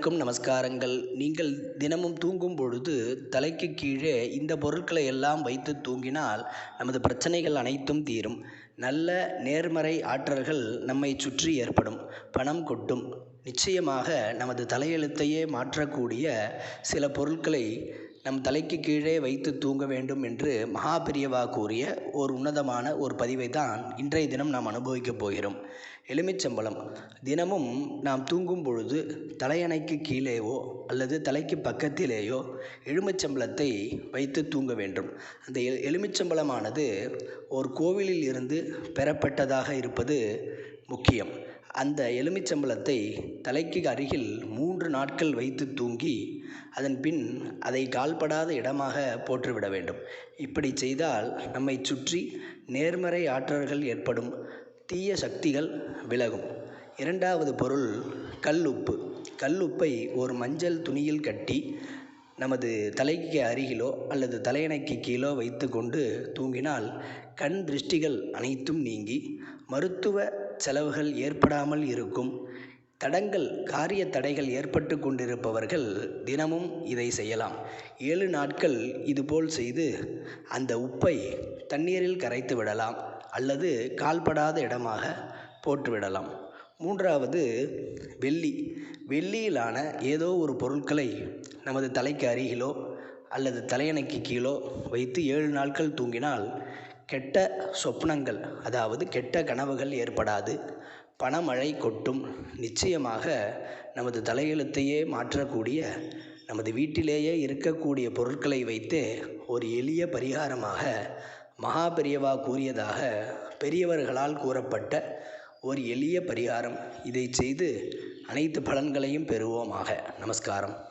அனைவருக்கும் நமஸ்காரங்கள். நீங்கள் தினமும் தூங்கும் பொழுது தலைக்கு கீழே இந்த பொருட்களை எல்லாம் வைத்து தூங்கினால் நமது பிரச்சனைகள் அனைத்தும் தீரும். நல்ல நேர்மறை ஆற்றல்கள் நம்மை சுற்றி ஏற்படும். பணம் கொட்டும். நிச்சயமாக நமது தலையெழுத்தையே மாற்றக்கூடிய சில பொருட்களை நம் தலைக்கு கீழே வைத்து தூங்க வேண்டும் என்று மகா பெரியவா கூறிய ஒரு உன்னதமான ஒரு பதிவை தான் இன்றைய தினம் நாம் அனுபவிக்கப் போகிறோம். எலுமிச்சம்பழம். தினமும் நாம் தூங்கும் பொழுது தலையணைக்கு கீழேவோ அல்லது தலைக்கு பக்கத்திலேயோ எலுமிச்சம்பழத்தை வைத்து தூங்க வேண்டும். அந்த எலுமிச்சம்பளமானது எலுமிச்சம்பழமானது ஒரு கோவிலில் இருந்து பெறப்பட்டதாக இருப்பது முக்கியம். அந்த எலுமிச்சம்பழத்தை தலைக்கு அருகில் மூன்று நாட்கள் வைத்து தூங்கி அதன் பின் அதை கால்படாத இடமாக போற்றுவிட வேண்டும். இப்படி செய்தால் நம்மை சுற்றி நேர்மறை ஆற்றல்கள் ஏற்படும். தீய சக்திகள் விலகும். இரண்டாவது பொருள் கல்லுப்பு கல்லுப்பை ஒரு மஞ்சள் துணியில் கட்டி நமது தலைக்கு அருகிலோ அல்லது தலையணைக்கு கீழோ வைத்து கொண்டு தூங்கினால் கண் திருஷ்டிகள் அனைத்தும் நீங்கி மருத்துவ செலவுகள் ஏற்படாமல் இருக்கும். தடங்கள் காரிய தடைகள் ஏற்பட்டு கொண்டிருப்பவர்கள் தினமும் இதை செய்யலாம். ஏழு நாட்கள் இதுபோல் செய்து அந்த உப்பை தண்ணீரில் கரைத்து விடலாம் அல்லது கால்படாத இடமாக போட்டுவிடலாம் மூன்றாவது வெள்ளி. வெள்ளியிலான ஏதோ ஒரு பொருட்களை நமது தலைக்கு அருகிலோ அல்லது தலையணைக்கு கீழோ வைத்து ஏழு நாட்கள் தூங்கினால் கெட்ட சொப்னங்கள் அதாவது கெட்ட கனவுகள் ஏற்படாது. பணமழை கொட்டும். நிச்சயமாக நமது தலையெழுத்தையே மாற்றக்கூடிய நமது வீட்டிலேயே இருக்கக்கூடிய பொருட்களை வைத்து ஒரு எளிய பரிகாரமாக மகா பெரியவா கூறியதாக பெரியவர்களால் கூறப்பட்ட ஒரு எளிய பரிகாரம். இதை செய்து அனைத்து பலன்களையும் பெறுவோமாக. நமஸ்காரம்.